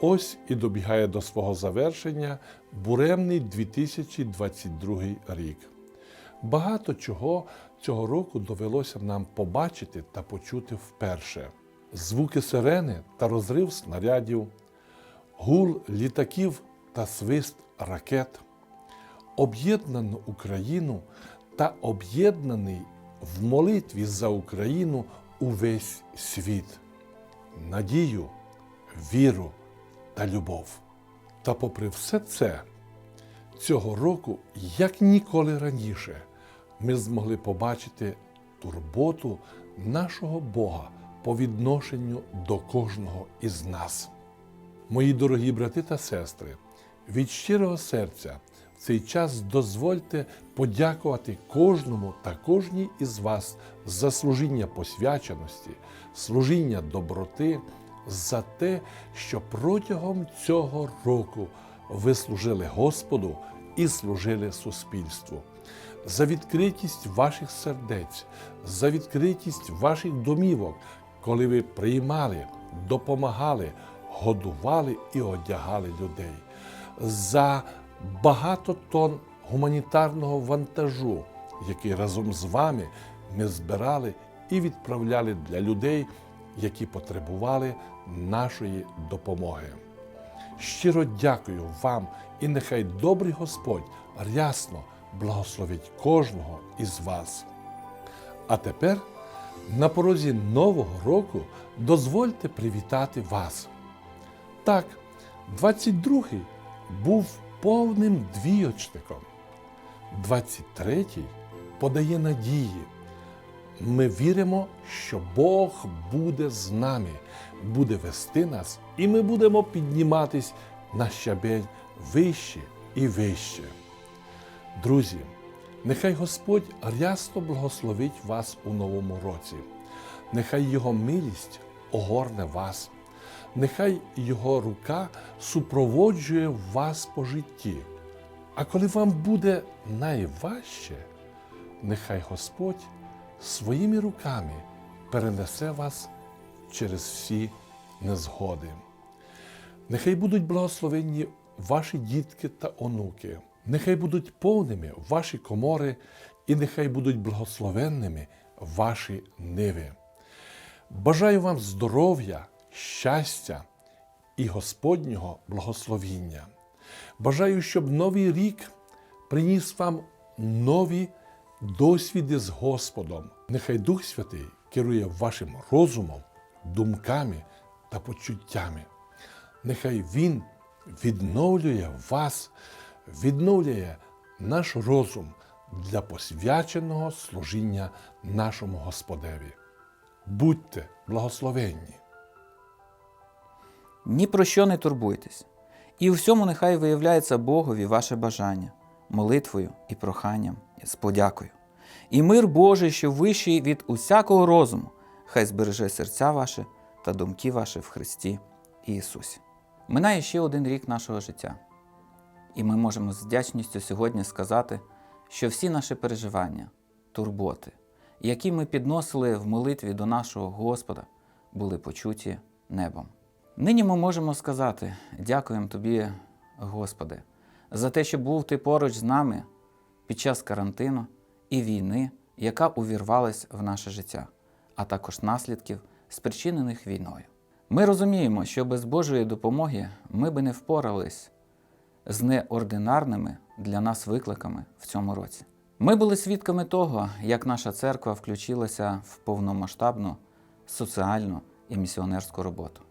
Ось і добігає до свого завершення буремний 2022 рік. Багато чого цього року довелося нам побачити та почути вперше: звуки сирени та розрив снарядів, гул літаків та свист ракет, об'єднану Україну та об'єднаний в молитві за Україну увесь світ, надію, віру та любов. Та попри все це, цього року, як ніколи раніше, ми змогли побачити турботу нашого Бога по відношенню до кожного із нас. Мої дорогі брати та сестри, від щирого серця цей час дозвольте подякувати кожному та кожній із вас за служіння посвяченості, служіння доброти, за те, що протягом цього року ви служили Господу і служили суспільству, за відкритість ваших сердець, за відкритість ваших домівок, коли ви приймали, допомагали, годували і одягали людей, за багато тонн гуманітарного вантажу, який разом з вами ми збирали і відправляли для людей, які потребували нашої допомоги. Щиро дякую вам і нехай добрий Господь рясно благословить кожного із вас. А тепер на порозі Нового року дозвольте привітати вас. Так, 22-й був повним двійочником, 23-й подає надії. Ми віримо, що Бог буде з нами, буде вести нас, і ми будемо підніматись на щабель вище і вище. Друзі, нехай Господь рясно благословить вас у новому році, нехай Його милість огорне вас, нехай Його рука супроводжує вас по житті. А коли вам буде найважче, нехай Господь своїми руками перенесе вас через всі незгоди. Нехай будуть благословенні ваші дітки та онуки, нехай будуть повними ваші комори, і нехай будуть благословенними ваші ниви. Бажаю вам здоров'я, щастя і Господнього благословіння. Бажаю, щоб новий рік приніс вам нові досвіди з Господом. Нехай Дух Святий керує вашим розумом, думками та почуттями. Нехай Він відновлює вас, відновлює наш розум для посвяченого служіння нашому Господеві. Будьте благословенні! Ні про що не турбуйтесь. І у всьому нехай виявляється Богові ваше бажання, молитвою і проханням, з подякою. І мир Божий, що вищий від усякого розуму, хай збереже серця ваше та думки ваші в Христі Ісусі. Минає ще один рік нашого життя, і ми можемо з вдячністю сьогодні сказати, що всі наші переживання, турботи, які ми підносили в молитві до нашого Господа, були почуті небом. Нині ми можемо сказати дякуємо Тобі, Господи, за те, що був Ти поруч з нами під час карантину і війни, яка увірвалась в наше життя, а також наслідків, спричинених війною. Ми розуміємо, що без Божої допомоги ми би не впорались з неординарними для нас викликами в цьому році. Ми були свідками того, як наша церква включилася в повномасштабну соціальну і місіонерську роботу.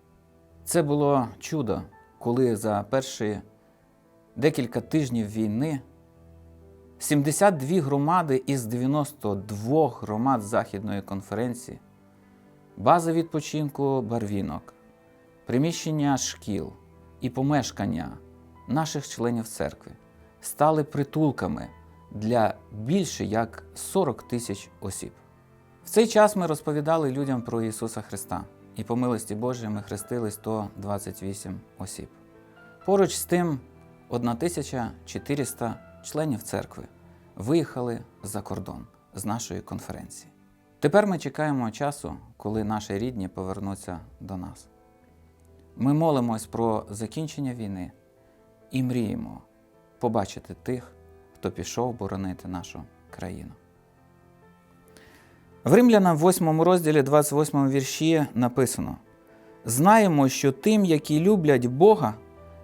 Це було чудо, коли за перші декілька тижнів війни 72 громади із 92 громад Західної конференції, база відпочинку барвінок, приміщення шкіл і помешкання наших членів церкви стали притулками для більше як 40 тисяч осіб. В цей час ми розповідали людям про Ісуса Христа, і по милості Божій ми хрестили 128 осіб. Поруч з тим 1400 членів церкви виїхали за кордон з нашої конференції. Тепер ми чекаємо часу, коли наші рідні повернуться до нас. Ми молимось про закінчення війни і мріємо побачити тих, хто пішов боронити нашу країну. В Римлянам 8 розділі 28 вірші написано: Знаємо, що тим, які люблять Бога,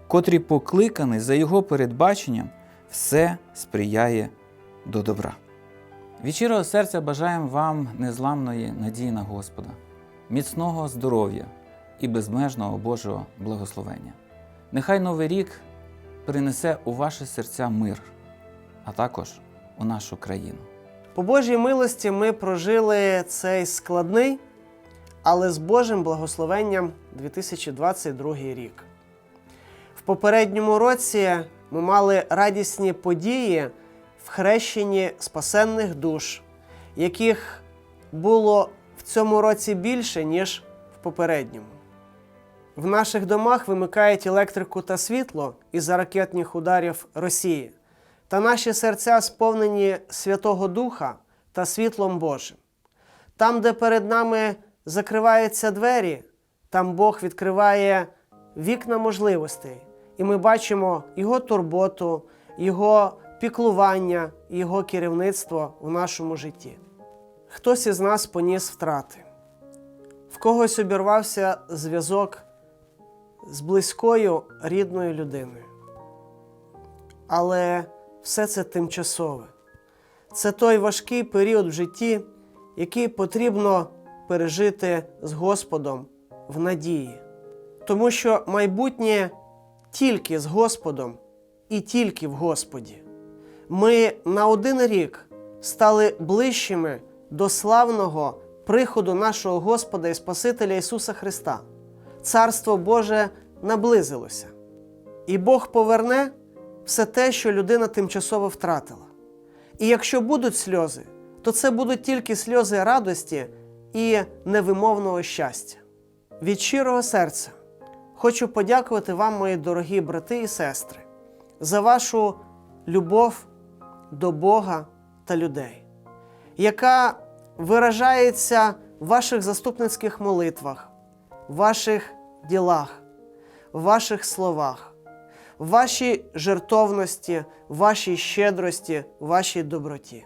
котрі покликані за Його передбаченням, все сприяє до добра. Від щирого серця бажаємо вам незламної надії на Господа, міцного здоров'я і безмежного Божого благословення. Нехай Новий рік принесе у ваші серця мир, а також у нашу країну. По Божій милості ми прожили цей складний, але з Божим благословенням 2022 рік. В попередньому році ми мали радісні події в хрещенні спасенних душ, яких було в цьому році більше, ніж в попередньому. В наших домах вимикають електрику та світло із-за ракетних ударів Росії, та наші серця сповнені Святого Духа та світлом Божим. Там, де перед нами закриваються двері, там Бог відкриває вікна можливостей, і ми бачимо Його турботу, Його піклування, Його керівництво в нашому житті. Хтось із нас поніс втрати, в когось обірвався зв'язок з близькою рідною людиною. Але все це тимчасове. Це той важкий період в житті, який потрібно пережити з Господом в надії. Тому що майбутнє тільки з Господом і тільки в Господі. Ми на один рік стали ближчими до славного приходу нашого Господа і Спасителя Ісуса Христа. Царство Боже наблизилося, і Бог поверне все те, що людина тимчасово втратила. І якщо будуть сльози, то це будуть тільки сльози радості і невимовного щастя. Від щирого серця хочу подякувати вам, мої дорогі брати і сестри, за вашу любов до Бога та людей, яка виражається в ваших заступницьких молитвах, в ваших ділах, в ваших словах в вашій жертовності, вашій щедрості, вашій доброті.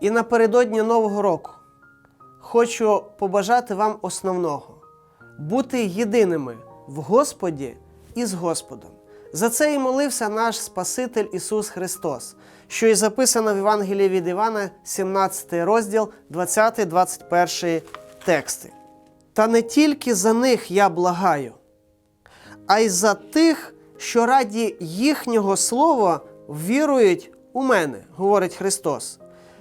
І напередодні Нового року хочу побажати вам основного бути єдиними в Господі і з Господом. За це і молився наш Спаситель Ісус Христос, що і записано в Євангелії від Івана, 17 розділ, 20-21 тексти. Та не тільки за них я благаю, а й за тих, що раді їхнього слова вірують у мене, говорить Христос,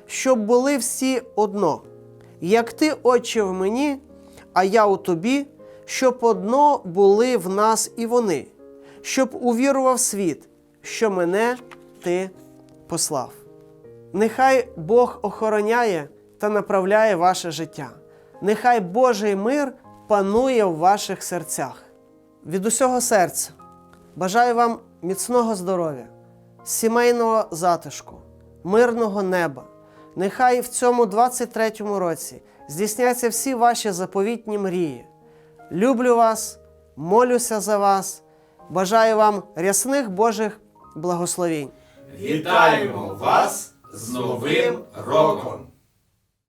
щоб були всі одно, як ти, Отче, в мені, а я у тобі, щоб одно були в нас і вони, щоб увірував світ, що мене ти послав. Нехай Бог охороняє та направляє ваше життя. Нехай Божий мир панує в ваших серцях. Від усього серця бажаю вам міцного здоров'я, сімейного затишку, мирного неба. Нехай в цьому 23-му році здійсняться всі ваші заповітні мрії. Люблю вас, молюся за вас, бажаю вам рясних Божих благословінь. Вітаємо вас з Новим роком!